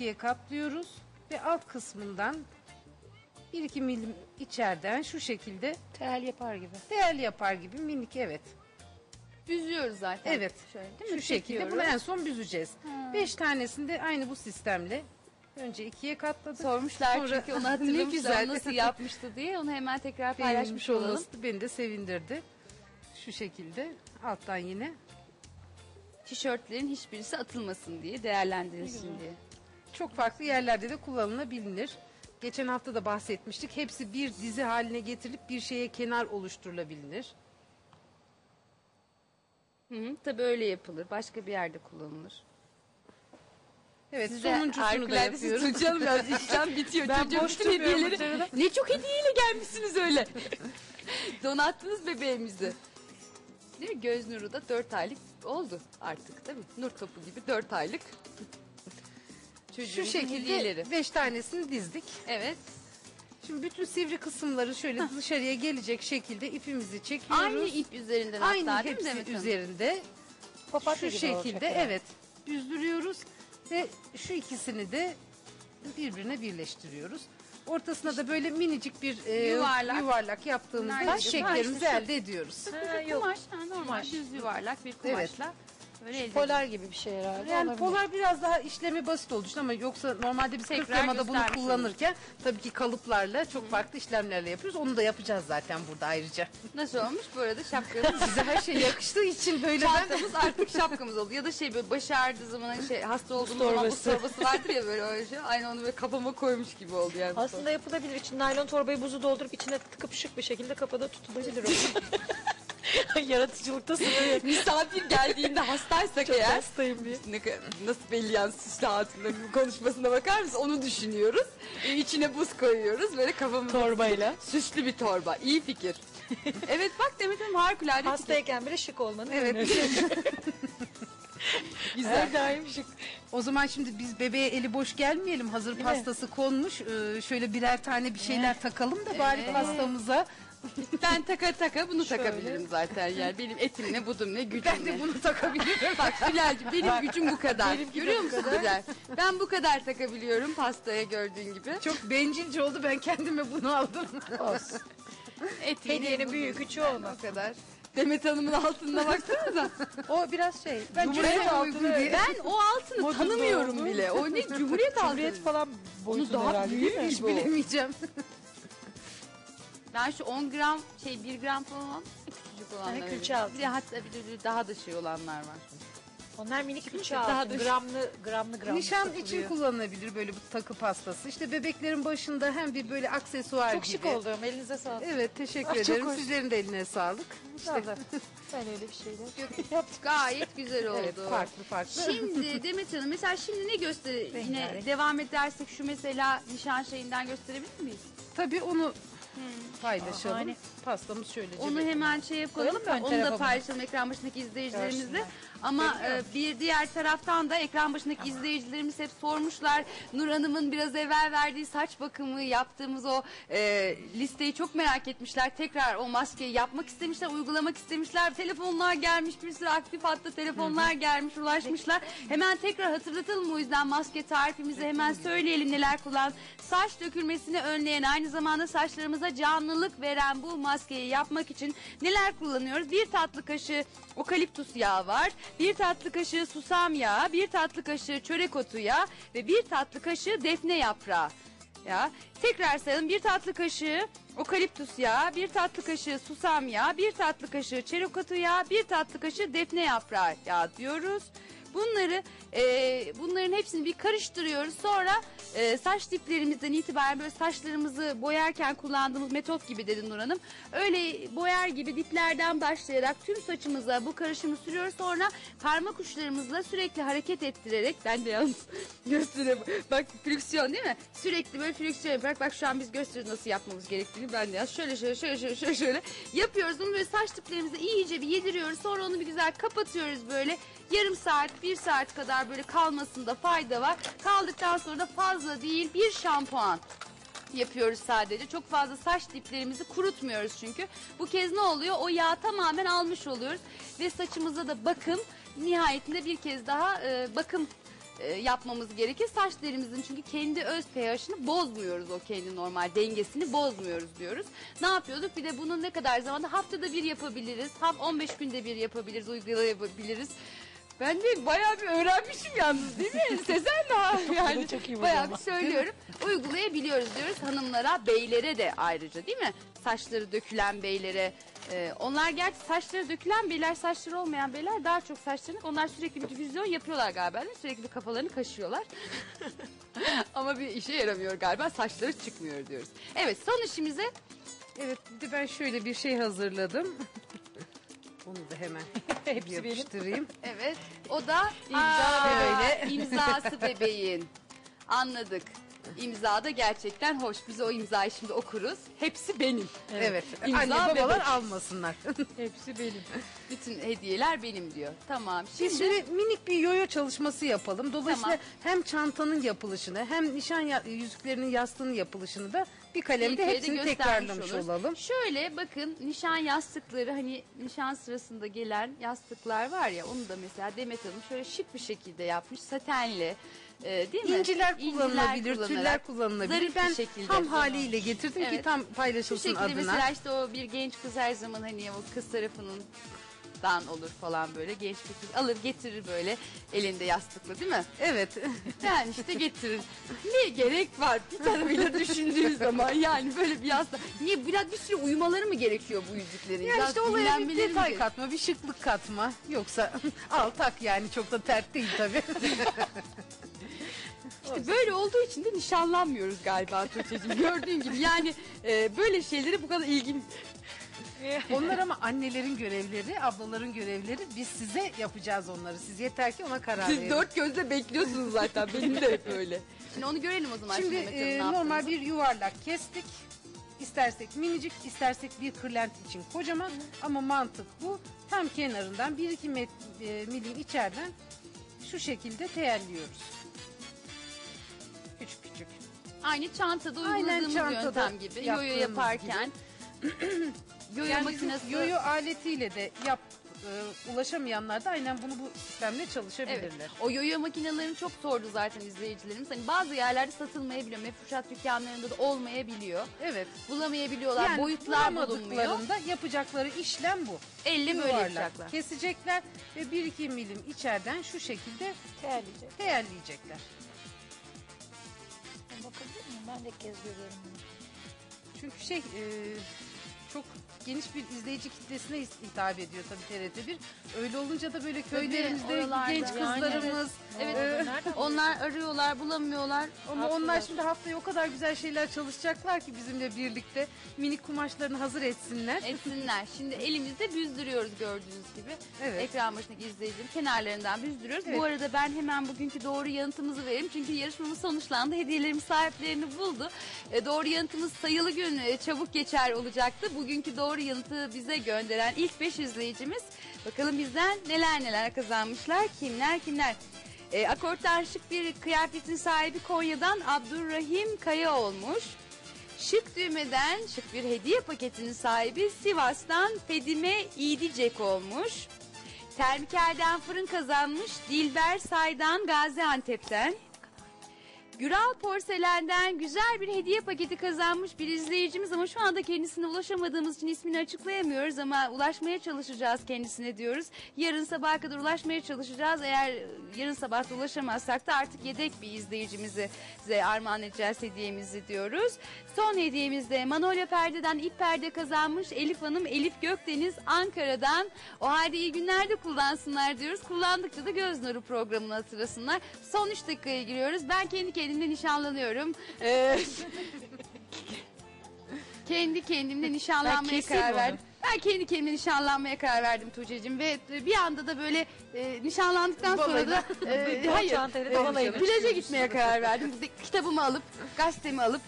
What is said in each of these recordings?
ikiye katlıyoruz ve alt kısmından 1-2 milim içeriden şu şekilde Tel yapar gibi. değerli yapar gibi minik evet. Büzüyoruz zaten. Evet. Şöyle değil mi? Şu şekilde Çekiyoruz. bunu en son büzeceğiz. 5 tanesini de aynı bu sistemle önce ikiye katladık. Sormuşlar Sonra- çünkü onu Ne hatırlamışlar güzel. nasıl yapmıştı diye. Onu hemen tekrar paylaşmış olalım. olması beni de sevindirdi. Şu şekilde alttan yine Tişörtlerin hiçbirisi atılmasın diye, değerlendirilsin diye. Çok farklı yerlerde de kullanılabilir. Geçen hafta da bahsetmiştik. Hepsi bir dizi haline getirilip bir şeye kenar oluşturulabilir. Hı hı, tabii öyle yapılır. Başka bir yerde kullanılır. Evet Size sonuncusunu da harikulade siz biraz işlem bitiyor. Ben Çocuğun boş bütün hediyeleri-. Ne çok hediyeyle gelmişsiniz öyle. Donattınız bebeğimizi. Değil mi? Göz nuru da 4 aylık oldu artık değil mi? Nur topu gibi 4 aylık. Şu Çocuğumuzun şekilde hediyeleri. 5 tanesini dizdik. Evet. Şimdi bütün sivri kısımları şöyle dışarıya gelecek şekilde ipimizi çekiyoruz. Aynı ip üzerinden Aynı hatta değil mi hepsi Demet Hanım? üzerinde. Papatya şu gibi olacak şekilde yani. evet büzdürüyoruz ve şu ikisini de birbirine birleştiriyoruz. Ortasına da böyle minicik bir e, Yuvarlak. yuvarlak yaptığımızda Nerede? şeklerimizi Ha, işte elde ediyoruz. Ha, yok. Kumaş, ha, normal Kumaş. düz yuvarlak bir kumaşla. Elde Polar gibi bir şey herhalde. Yani olabilir. polar biraz daha işlemi basit olduğu için ama yoksa normalde biz Tekrar 40 yamada bunu göstermiş kullanırken tabii ki kalıplarla çok farklı işlemlerle yapıyoruz. Onu da yapacağız zaten burada ayrıca. Nasıl olmuş? Bu arada şapkamız Size her şey yakıştığı için böyle ben Çantamız artık şapkamız oldu. Ya da şey böyle başı ağrıdığı zaman hani şey hasta olduğumuz zaman bu torbası. torbası vardır ya böyle öyle şey. Aynı onu böyle kafama koymuş gibi oldu yani. bu Aslında yapılabilir. İçine naylon torbayı buzu doldurup içine tıkıp şık bir şekilde kafada tutulabilir o. Yaratıcılıkta sınır Misafir geldiğinde hastaysak Çok eğer hastayım diye. ne, nasıl belli yani süslü hatunda bu konuşmasına bakar mısın? Onu düşünüyoruz. E, içine buz koyuyoruz böyle kafamıza. Torbayla. Süslü bir torba. İyi fikir. evet bak Demet Hanım harikulade fikir. Hastayken bile şık olmanın Evet. Güzel daim şık. O zaman şimdi biz bebeğe eli boş gelmeyelim. Hazır pastası konmuş. Ee, şöyle birer tane bir şeyler takalım da bari Evet. pastamıza. Ben taka taka bunu takabilirim zaten yani. Benim etim ne budum ne gücüm Ben de ne. bunu takabilirim. Bak Bilal'cim benim gücüm bu kadar. Görüyor musun. Bilal? Ben bu kadar takabiliyorum pastaya gördüğün gibi. Çok bencilce oldu. Ben kendime bunu aldım. Olsun. Etiğini Hediyenin büyüğü küçüğü olmaz. O kadar. Demet Hanım'ın altınına baksanıza. O biraz şey. Ben Cumhuriyet Cumhuriyet altını. diye. Ben o altını Modunda tanımıyorum oldu. bile. O ne Cumhuriyet altını. Cumhuriyet falan boyutunda daha herhalde değil mi? büyük. Bu. bilemeyeceğim. Ben şu 10 gram şey 1 gram falan olan küçücük olanlar. külçe biliyorum. altın. Bir de hatta bir de- daha da şey olanlar var. Onlar minik külçe Daha da- Gramlı gramlı gramlı Nişan satılıyor. için kullanılabilir böyle bu takı pastası. İşte bebeklerin başında hem bir böyle aksesuar Çok gibi. şık oldum. Elinize sağlık. Evet teşekkür Ah, çok ederim. hoş. Sizlerin de eline sağlık. İşte. Sen öyle bir şeyler yaptık. Gayet güzel oldu. Evet farklı farklı. Şimdi Demet Hanım mesela şimdi ne göster yine Rengarenk. devam edersek şu mesela nişan şeyinden gösterebilir miyiz? Tabii onu paylaşalım. Şahane. Pastamız şöyle. Onu hemen şey yapalım. Koyalım mı ön Onu da tarafa paylaşalım ekran başındaki izleyicilerimizle. Görsünler. Ama e, bir diğer taraftan da ekran başındaki izleyicilerimiz hep sormuşlar. Nur Hanım'ın biraz evvel verdiği saç bakımı yaptığımız o e, listeyi çok merak etmişler. Tekrar o maskeyi yapmak istemişler, uygulamak istemişler. Telefonlar gelmiş, bir sürü aktif hatta telefonlar gelmiş, ulaşmışlar. Hemen tekrar hatırlatalım o yüzden maske tarifimizi hemen söyleyelim neler kullan. Saç dökülmesini önleyen aynı zamanda saçlarımıza canlılık veren bu maskeyi yapmak için neler kullanıyoruz? Bir tatlı kaşığı okaliptus yağı var. Bir tatlı kaşığı susam yağı, bir tatlı kaşığı çörek otu yağı ve bir tatlı kaşığı defne yaprağı. Ya tekrar sayalım. Bir tatlı kaşığı okaliptus yağı, bir tatlı kaşığı susam yağı, bir tatlı kaşığı çörek otu yağı, bir tatlı kaşığı defne yaprağı yağı diyoruz. Bunları e, bunların hepsini bir karıştırıyoruz. Sonra e, saç diplerimizden itibaren böyle saçlarımızı boyarken kullandığımız metot gibi dedi Nur Hanım. Öyle boyar gibi diplerden başlayarak tüm saçımıza bu karışımı sürüyoruz. Sonra parmak uçlarımızla sürekli hareket ettirerek ben de yalnız göstereyim. Bak friksiyon değil mi? Sürekli böyle friksiyon yaparak bak şu an biz gösteriyoruz nasıl yapmamız gerektiğini. Ben de yaz şöyle şöyle şöyle şöyle şöyle, şöyle yapıyoruz. Bunu böyle saç diplerimize iyice bir yediriyoruz. Sonra onu bir güzel kapatıyoruz böyle. Yarım saat, bir saat kadar böyle kalmasında fayda var. Kaldıktan sonra da fazla değil bir şampuan yapıyoruz sadece. Çok fazla saç diplerimizi kurutmuyoruz çünkü. Bu kez ne oluyor? O yağı tamamen almış oluyoruz ve saçımıza da bakım nihayetinde bir kez daha e, bakım e, yapmamız gerekir. Saç derimizin çünkü kendi öz pH'ini bozmuyoruz o kendi normal dengesini bozmuyoruz diyoruz. Ne yapıyorduk? Bir de bunun ne kadar zamanda haftada bir yapabiliriz. Haf 15 günde bir yapabiliriz, uygulayabiliriz. Ben de bayağı bir öğrenmişim yalnız değil mi? Sezen ha yani. Çok iyi bayağı bir söylüyorum. Uygulayabiliyoruz diyoruz hanımlara, beylere de ayrıca değil mi? Saçları dökülen beylere. Ee, onlar gerçi saçları dökülen beyler, saçları olmayan beyler daha çok saçlarını onlar sürekli bir difüzyon yapıyorlar galiba değil mi? Sürekli bir kafalarını kaşıyorlar. Ama bir işe yaramıyor galiba. Saçları çıkmıyor diyoruz. Evet son işimize Evet bir de ben şöyle bir şey hazırladım. Onu da hemen Hepsi benim. yapıştırayım. evet o da İmza Aa, böyle. imzası bebeğin. Anladık. İmza da gerçekten hoş. Biz o imzayı şimdi okuruz. Hepsi benim. Evet. İmza Anne babalar bebek. almasınlar. Hepsi benim. Bütün hediyeler benim diyor. Tamam. Şimdi, Biz şimdi minik bir yoyo çalışması yapalım. Dolayısıyla Tamam. hem çantanın yapılışını hem nişan ya- yüzüklerinin yastığının yapılışını da bir kalemde hepsini göstermiş tekrarlamış oluruz. olalım. Şöyle bakın nişan yastıkları hani nişan sırasında gelen yastıklar var ya onu da mesela Demet Hanım şöyle şık bir şekilde yapmış. Satenli. e, değil mi? İnciler kullanılabilir, kullanarak tüller kullanılabilir. zarif bir ben şekilde. ham haliyle getirdim ki Evet. tam Şu paylaşılsın şekilde adına. mesela işte o bir genç kız her zaman hani o kız tarafının dan olur falan böyle genç bir kız alır getirir böyle elinde yastıkla değil mi? Evet. Yani işte getirir. Ne gerek var bir tarafıyla düşündüğün zaman yani böyle bir yastık. Niye biraz bir sürü uyumaları mı gerekiyor bu yüzüklerin? Yani Biraz işte olaya bir dinlenmeleri mi detay gerek- katma, bir şıklık katma. Yoksa al tak yani çok da tert değil tabii. İşte böyle olduğu için de nişanlanmıyoruz galiba Tuğçe'cim. Gördüğün gibi yani e, böyle şeylere bu kadar ilgim. Onlar ama annelerin görevleri, ablaların görevleri. Biz size yapacağız onları. Siz yeter ki ona karar Siz verin. dört gözle bekliyorsunuz zaten benim de hep öyle. Şimdi onu görelim o zaman. Şimdi Mehmet Hanım e, normal bir yuvarlak kestik. İstersek minicik, istersek bir kırlent için kocaman. Ama mantık bu. Tam kenarından 1-2 met- e, milim içeriden şu şekilde teyelliyoruz. Küçük küçük. Aynı çantada Aynen uyguladığımız çantada yöntem gibi. Yoyo yaptığımız yaparken. yoyo Yani makinesi. yoyo aletiyle de yap e, ulaşamayanlar da aynen bunu bu sistemle çalışabilirler. Evet. O yoyo makinelerini çok sordu zaten izleyicilerimiz. Hani bazı yerlerde satılmayabiliyor. Mefruşat dükkanlarında da olmayabiliyor. Evet. Bulamayabiliyorlar. Yani Boyutlar bulunmuyor. bulamadıklarında yapacakları işlem bu. Elle böyle Yuvarlak yapacaklar. Kesecekler ve 1-2 milim içeriden şu şekilde Terleyecek. teyelleyecekler. Bakabilir miyim? Ben de ilk kez görüyorum bunu. Çünkü şey e, çok geniş bir izleyici kitlesine his- hitap ediyor tabii TRT1. Öyle olunca da böyle köylerimizde oralarda. genç Yani kızlarımız Evet. e, Onlar arıyorlar, bulamıyorlar. ama onlar şimdi haftaya o kadar güzel şeyler çalışacaklar ki bizimle birlikte minik kumaşlarını hazır etsinler. Etsinler. Şimdi elimizde büzdürüyoruz gördüğünüz gibi. Evet. Ekran başındaki izleyicilerin kenarlarından büzdürüyoruz. Evet. Bu arada ben hemen bugünkü doğru yanıtımızı vereyim. Çünkü yarışmamız sonuçlandı. Hediyelerimiz sahiplerini buldu. E, doğru yanıtımız sayılı gün e, çabuk geçer olacaktı. Bugünkü doğru yanıtı bize gönderen ilk 5 izleyicimiz. Bakalım bizden neler neler kazanmışlar. Kimler kimler. E, akorttan şık bir kıyafetin sahibi Konya'dan Abdurrahim Kaya olmuş. Şık düğmeden şık bir hediye paketinin sahibi Sivas'tan Fedime İdicek olmuş. Termiker'den fırın kazanmış Dilber Say'dan Gaziantep'ten. Güral Porselen'den güzel bir hediye paketi kazanmış bir izleyicimiz ama şu anda kendisine ulaşamadığımız için ismini açıklayamıyoruz ama ulaşmaya çalışacağız kendisine diyoruz. Yarın sabaha kadar ulaşmaya çalışacağız. Eğer e, yarın sabah da ulaşamazsak da artık yedek bir izleyicimizi size armağan edeceğiz hediyemizi diyoruz. Son hediyemiz de Manolya Perde'den ip perde kazanmış Elif Hanım Elif Gökdeniz Ankara'dan. O halde iyi günlerde kullansınlar diyoruz. Kullandıkça da göz nuru programını hatırlasınlar. Son 3 dakikaya giriyoruz. Ben kendi kendimle nişanlanıyorum. Ee, kendi kendimle nişanlanmaya karar onu. verdim. Ben kendi kendime nişanlanmaya karar verdim Tuğçe'cim ve bir anda da böyle e, nişanlandıktan sonra da e, hayır çantayla e, plaja gitmeye karar verdim. Kitabımı alıp gazetemi alıp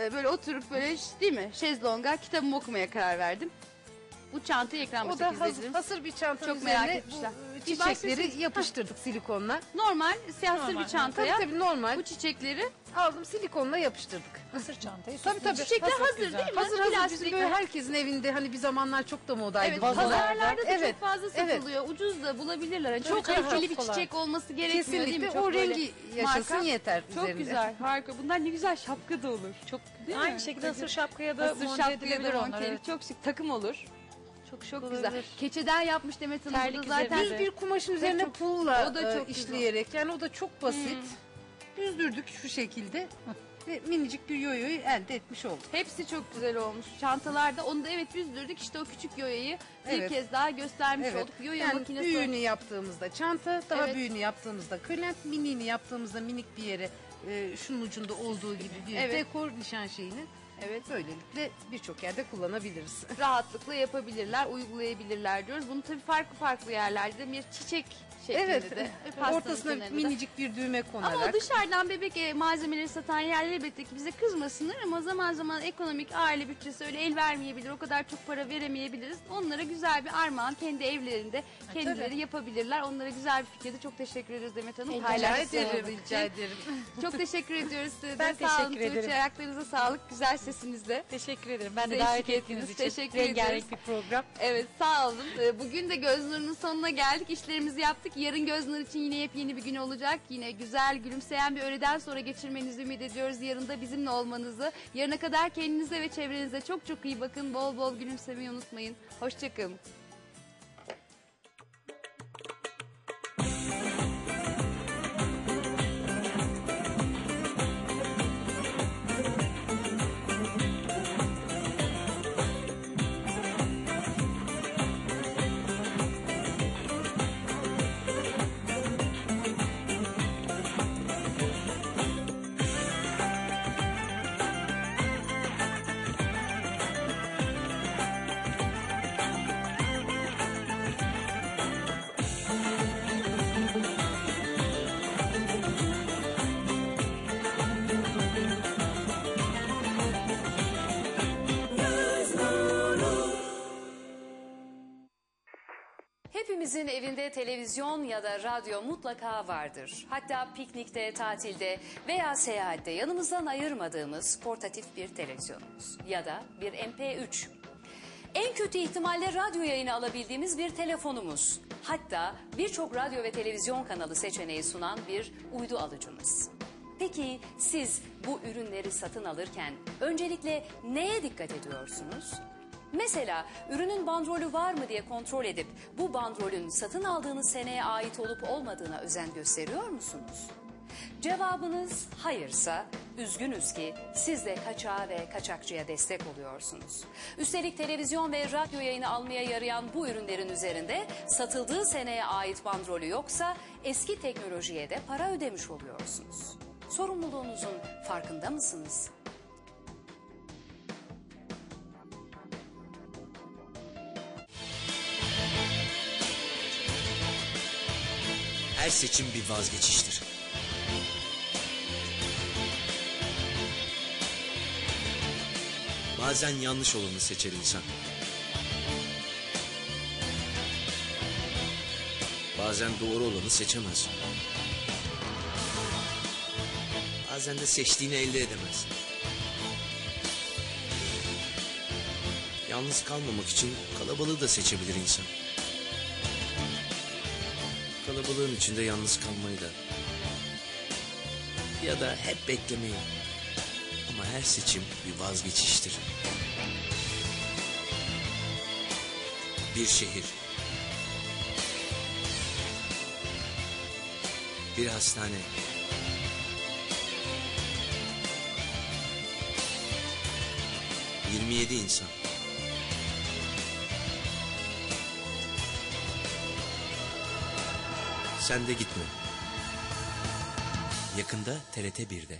e, böyle oturup böyle değil mi şezlonga kitabımı okumaya karar verdim. Bu çantayı ekran O da hazır, hazır bir çantanın Çok merak üzerine etmişler. bu çiçekleri şey- yapıştırdık silikonla. Normal siyah Normal, bir evet. çantaya Tabii tabii normal. bu çiçekleri Aldım silikonla yapıştırdık. Sırt çantayı. Tabii, tabii. çiçekler hazır, güzel. değil mi? Hazır hazır Plastik bizim böyle herkesin evinde hani bir zamanlar çok da modaydı. Evet, pazarlarda da Evet, çok fazla evet. satılıyor. Ucuz da bulabilirler. Yani Tabii, çok tabii, kaliteli çok bir kolay. çiçek olması gerekmiyor değil mi? Kesinlikle Çok o böyle rengi yaşasın marka. yeter Çok üzerinde. güzel, harika. Bunlar ne güzel şapka da olur. Çok Değil Aynı mi? şekilde hasır şapkaya da Hasır monte şapkaya edilebilir onlar. Evet. Çok şık takım olur. Çok çok Olabilir. güzel. Keçeden yapmış Demet Hanım. Terlik da zaten. Düz bir kumaşın üzerine çok- pulla o da e, çok işleyerek yani o da çok basit. Düzdürdük şu şekilde ve minicik bir yoyoyu elde etmiş olduk. Hepsi çok güzel olmuş. Çantalarda onu da evet yüzdürdük. İşte o küçük yoyayı bir Evet. kez daha göstermiş olduk. Yoyo yani makinesi. büyüğünü yaptığımızda çanta, daha Evet. büyüğünü yaptığımızda kırlent, miniğini yaptığımızda minik bir yere e, şunun ucunda olduğu gibi bir Evet. dekor nişan şeyini Evet. böylelikle birçok yerde kullanabiliriz. Rahatlıkla yapabilirler, uygulayabilirler diyoruz. Bunu tabii farklı farklı yerlerde de bir çiçek şeklinde evet, de. pastanın ortasına kenarında. minicik bir düğme Ama konarak. o dışarıdan bebek e, malzemeleri satan yerler elbette ki bize kızmasınlar ama zaman zaman ekonomik aile bütçesi öyle el vermeyebilir. O kadar çok para veremeyebiliriz. Onlara güzel bir armağan kendi evlerinde kendileri yapabilirler. Onlara güzel bir fikirdi. Çok teşekkür ederiz Demet Hanım. Rica Paylaştığınız ederim, için. rica ederim. Çok teşekkür ediyoruz size de. Ben Sağ olun teşekkür ederim. Tuğçe. Ayaklarınıza sağlık. Güzel sesinizle. Teşekkür ederim. Ben de Bize davet eşlik ettiğiniz için. Teşekkür Rengarenk ederiz. bir program. Evet sağ olun. Ee, Bugün de Göz sonuna geldik. İşlerimizi yaptık. Yarın Göz için yine yepyeni bir gün olacak. Yine güzel, gülümseyen bir öğleden sonra geçirmenizi ümit ediyoruz. Yarın da bizimle olmanızı. Yarına kadar kendinize ve çevrenize çok çok iyi bakın. Bol bol gülümsemeyi unutmayın. Hoşçakalın. Televizyon ya da radyo mutlaka vardır. Hatta piknikte, tatilde veya seyahatte yanımızdan ayırmadığımız portatif bir televizyonumuz ya da bir MP3. En kötü ihtimalle radyo yayını alabildiğimiz bir telefonumuz. Hatta birçok radyo ve televizyon kanalı seçeneği sunan bir uydu alıcımız. Peki siz bu ürünleri satın alırken öncelikle neye dikkat ediyorsunuz? Mesela ürünün bandrolü var mı diye kontrol edip bu bandrolün satın aldığınız seneye ait olup olmadığına özen gösteriyor musunuz? Cevabınız hayırsa üzgünüz ki siz de kaçağa ve kaçakçıya destek oluyorsunuz. Üstelik televizyon ve radyo yayını almaya yarayan bu ürünlerin üzerinde satıldığı seneye ait bandrolü yoksa eski teknolojiye de para ödemiş oluyorsunuz. Sorumluluğunuzun farkında mısınız? Her seçim bir vazgeçiştir. Bazen yanlış olanı seçer insan. Bazen doğru olanı seçemez. Bazen de seçtiğini elde edemez. Yalnız kalmamak için kalabalığı da seçebilir insan. Kalabalığın içinde yalnız kalmayı da. Ya da hep beklemeyi. Ama her seçim bir vazgeçiştir. Bir şehir. Bir hastane. Yirmi yedi insan. Sen de gitme. Yakında TRT 1'de.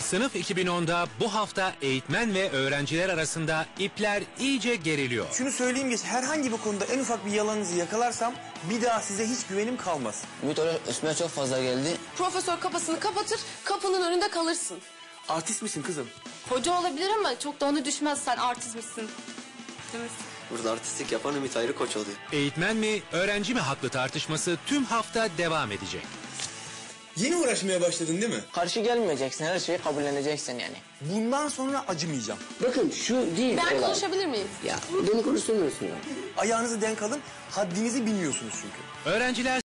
Sınıf 2010'da bu hafta eğitmen ve öğrenciler arasında ipler iyice geriliyor. Şunu söyleyeyim geç herhangi bir konuda en ufak bir yalanınızı yakalarsam bir daha size hiç güvenim kalmaz. Ümit oraya üstüme çok fazla geldi. Profesör kafasını kapatır, kapının önünde kalırsın. Artist misin kızım? Hoca olabilir ama çok da onu düşmez sen artist misin. Başlaması. Burada artistlik yapan Ümit Ayrı Koç oluyor. Eğitmen mi, öğrenci mi haklı tartışması tüm hafta devam edecek. Yeni uğraşmaya başladın değil mi? Karşı gelmeyeceksin, her şeyi kabulleneceksin yani. Bundan sonra acımayacağım. Bakın şu değil Ben olay. konuşabilir miyim? Ya beni konuşturmuyorsun ya. Ayağınızı denk alın. Haddinizi bilmiyorsunuz çünkü. Öğrenciler